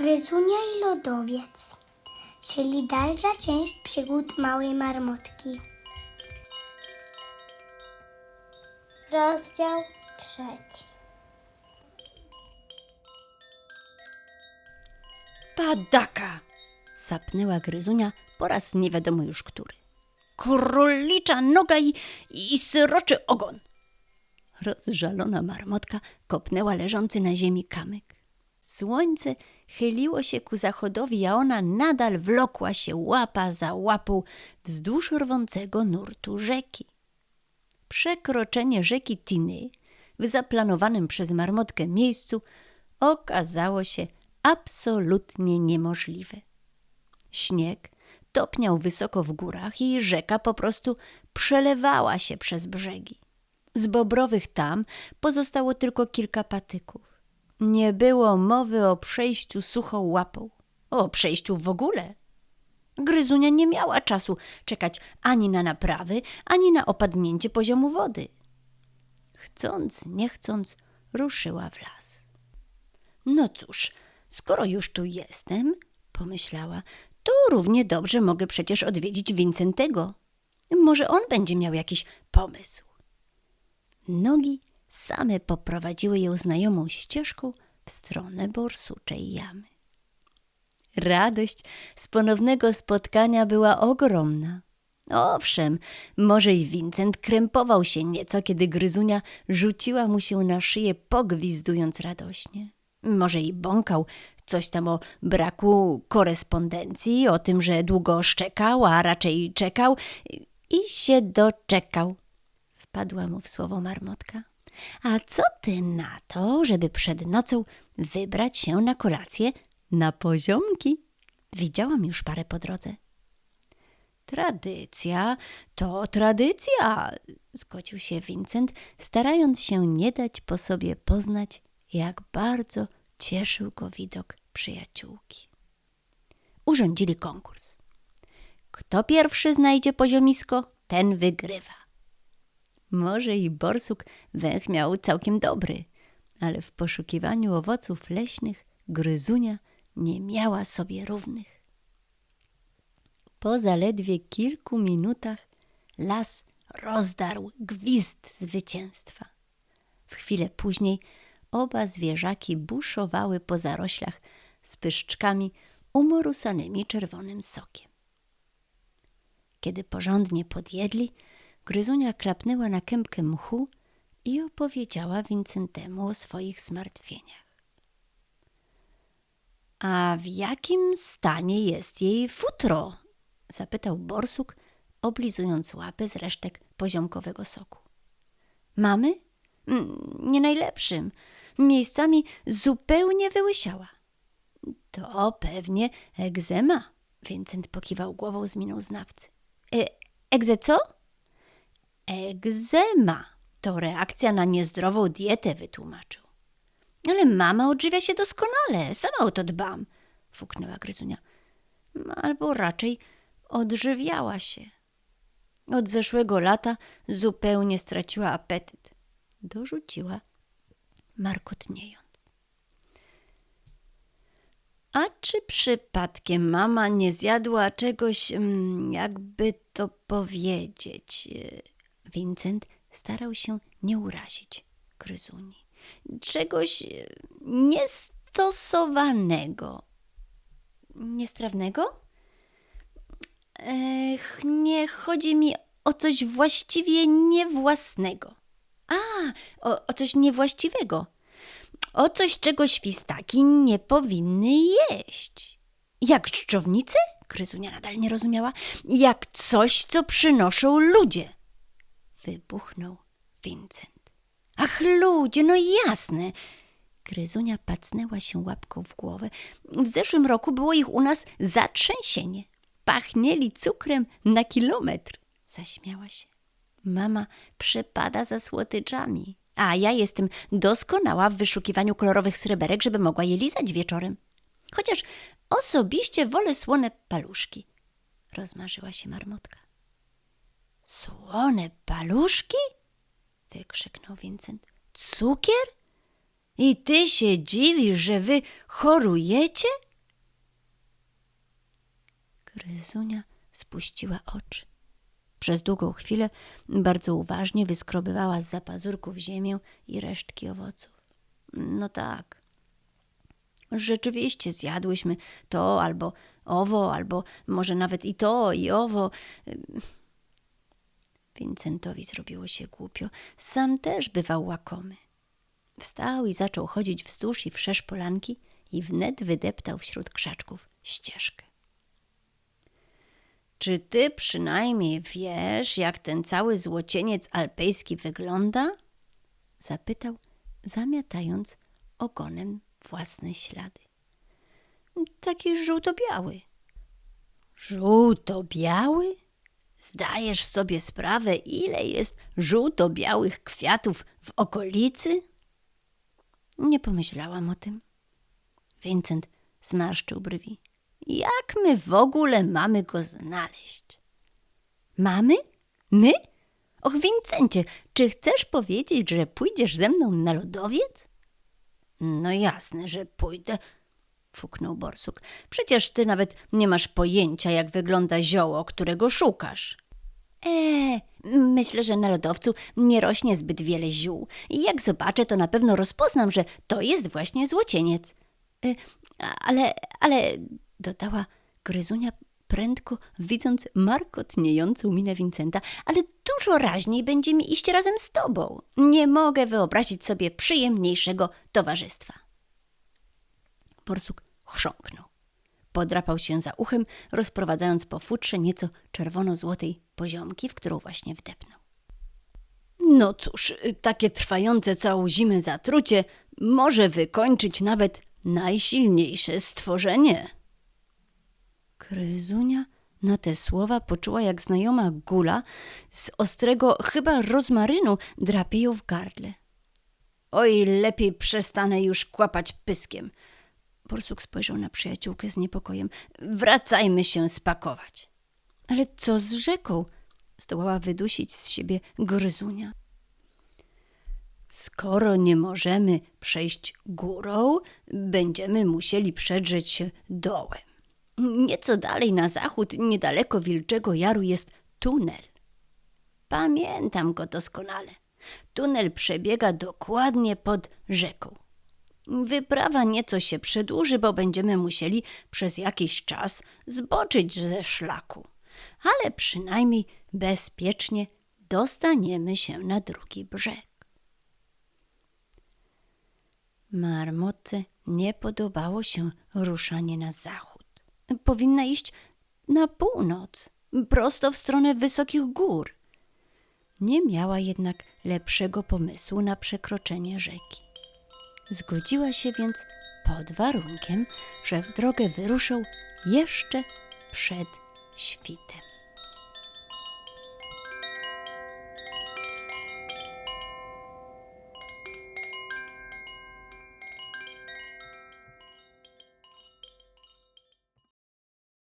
Gryzunia i lodowiec, czyli dalsza część przygód małej marmotki. Rozdział trzeci. Padaka! sapnęła Gryzunia po raz nie wiadomo już który. Królicza noga i, i sroczy ogon. Rozżalona marmotka kopnęła leżący na ziemi kamyk. Słońce chyliło się ku zachodowi, a ona nadal wlokła się łapa za łapą wzdłuż rwącego nurtu rzeki. Przekroczenie rzeki Tiny w zaplanowanym przez marmotkę miejscu okazało się absolutnie niemożliwe. Śnieg topniał wysoko w górach i rzeka po prostu przelewała się przez brzegi. Z bobrowych tam pozostało tylko kilka patyków. Nie było mowy o przejściu suchą łapą, o przejściu w ogóle. Gryzunia nie miała czasu czekać ani na naprawy, ani na opadnięcie poziomu wody. Chcąc, nie chcąc, ruszyła w las. No cóż, skoro już tu jestem, pomyślała, to równie dobrze mogę przecież odwiedzić Wincentego. Może on będzie miał jakiś pomysł. Nogi same poprowadziły ją znajomą ścieżką w stronę borsuczej jamy. Radość z ponownego spotkania była ogromna. Owszem, może i Vincent krępował się nieco, kiedy Gryzunia rzuciła mu się na szyję, pogwizdując radośnie. Może i bąkał coś tam o braku korespondencji, o tym, że długo szczekał, a raczej czekał i się doczekał. Wpadła mu w słowo marmotka. A co ty na to, żeby przed nocą wybrać się na kolację na poziomki? Widziałam już parę po drodze. Tradycja to tradycja, zgodził się Vincent, starając się nie dać po sobie poznać, jak bardzo cieszył go widok przyjaciółki. Urządzili konkurs. Kto pierwszy znajdzie poziomisko, ten wygrywa. Może i borsuk węch miał całkiem dobry, ale w poszukiwaniu owoców leśnych gryzunia nie miała sobie równych. Po zaledwie kilku minutach las rozdarł gwizd zwycięstwa. W chwilę później oba zwierzaki buszowały po zaroślach z pyszczkami umorusanymi czerwonym sokiem. Kiedy porządnie podjedli, Gryzunia klapnęła na kępkę mchu i opowiedziała Wincentemu o swoich zmartwieniach. A w jakim stanie jest jej futro? zapytał borsuk, oblizując łapy z resztek poziomkowego soku. Mamy? "Mm, Nie najlepszym. Miejscami zupełnie wyłysiała. To pewnie egzema, Vincent pokiwał głową z miną znawcy. E, egze co? Egzema to reakcja na niezdrową dietę, wytłumaczył. Ale mama odżywia się doskonale, sama o to dbam, fuknęła Gryzunia. Albo raczej odżywiała się. Od zeszłego lata zupełnie straciła apetyt. Dorzuciła, markotniejąc. A czy przypadkiem mama nie zjadła czegoś, mm, jakby to powiedzieć? Vincent starał się nie urazić Gryzuni. Czegoś e, niestosowanego. Niestrawnego? Ech, nie chodzi mi o coś właściwie niewłasnego. A, o, o coś niewłaściwego. O coś, czego świstaki nie powinny jeść. Jak czczownice? Gryzunia nadal nie rozumiała. Jak coś, co przynoszą ludzie. Wybuchnął Vincent. Ach, ludzie, no jasne. Gryzunia pacnęła się łapką w głowę. W zeszłym roku było ich u nas zatrzęsienie. Pachnieli cukrem na kilometr. Zaśmiała się. Mama przepada za słodyczami, a ja jestem doskonała w wyszukiwaniu kolorowych sreberek, żeby mogła je lizać wieczorem. Chociaż osobiście wolę słone paluszki. Rozmarzyła się marmotka. Słone paluszki? wykrzyknął Vincent. Cukier? I ty się dziwisz, że wy chorujecie? Gryzunia spuściła oczy. Przez długą chwilę bardzo uważnie wyskrobywała z zapazurków ziemię i resztki owoców. No tak. Rzeczywiście zjadłyśmy to albo owo, albo może nawet i to, i owo. Vincentowi zrobiło się głupio. Sam też bywał łakomy. Wstał i zaczął chodzić wzdłuż i wszerz polanki i wnet wydeptał wśród krzaczków ścieżkę. Czy ty przynajmniej wiesz, jak ten cały złocieniec alpejski wygląda? Zapytał, zamiatając ogonem własne ślady. Taki żółto-biały. Żółto-biały? Zdajesz sobie sprawę, ile jest żółto-białych kwiatów w okolicy? Nie pomyślałam o tym. Vincent zmarszczył brwi. Jak my w ogóle mamy go znaleźć? Mamy? My? Och, Vincencie, czy chcesz powiedzieć, że pójdziesz ze mną na lodowiec? No jasne, że pójdę, fuknął borsuk. Przecież ty nawet nie masz pojęcia, jak wygląda zioło, którego szukasz. Eee, myślę, że na lodowcu nie rośnie zbyt wiele ziół. I jak zobaczę, to na pewno rozpoznam, że to jest właśnie złocieniec. E, ale, ale, dodała Gryzunia prędko, widząc markotniejącą minę Wincenta, ale dużo raźniej będzie mi iść razem z tobą. Nie mogę wyobrazić sobie przyjemniejszego towarzystwa. Borsuk chrząknął. Podrapał się za uchem, rozprowadzając po futrze nieco czerwono-złotej poziomki, w którą właśnie wdepnął. No cóż, takie trwające całą zimę zatrucie może wykończyć nawet najsilniejsze stworzenie. Kryzunia na te słowa poczuła jak znajoma gula z ostrego chyba rozmarynu drapie ją w gardle. Oj, lepiej przestanę już kłapać pyskiem. Borsuk spojrzał na przyjaciółkę z niepokojem. Wracajmy się spakować. Ale co z rzeką? Zdołała wydusić z siebie gryzunia. Skoro nie możemy przejść górą, będziemy musieli przedrzeć się dołem. Nieco dalej na zachód, niedaleko Wilczego Jaru, jest tunel. Pamiętam go doskonale. Tunel przebiega dokładnie pod rzeką. Wyprawa nieco się przedłuży, bo będziemy musieli przez jakiś czas zboczyć ze szlaku, ale przynajmniej bezpiecznie dostaniemy się na drugi brzeg. Marmotce nie podobało się ruszanie na zachód. Powinna iść na północ, prosto w stronę wysokich gór. Nie miała jednak lepszego pomysłu na przekroczenie rzeki. Zgodziła się więc pod warunkiem, że w drogę wyruszą jeszcze przed świtem.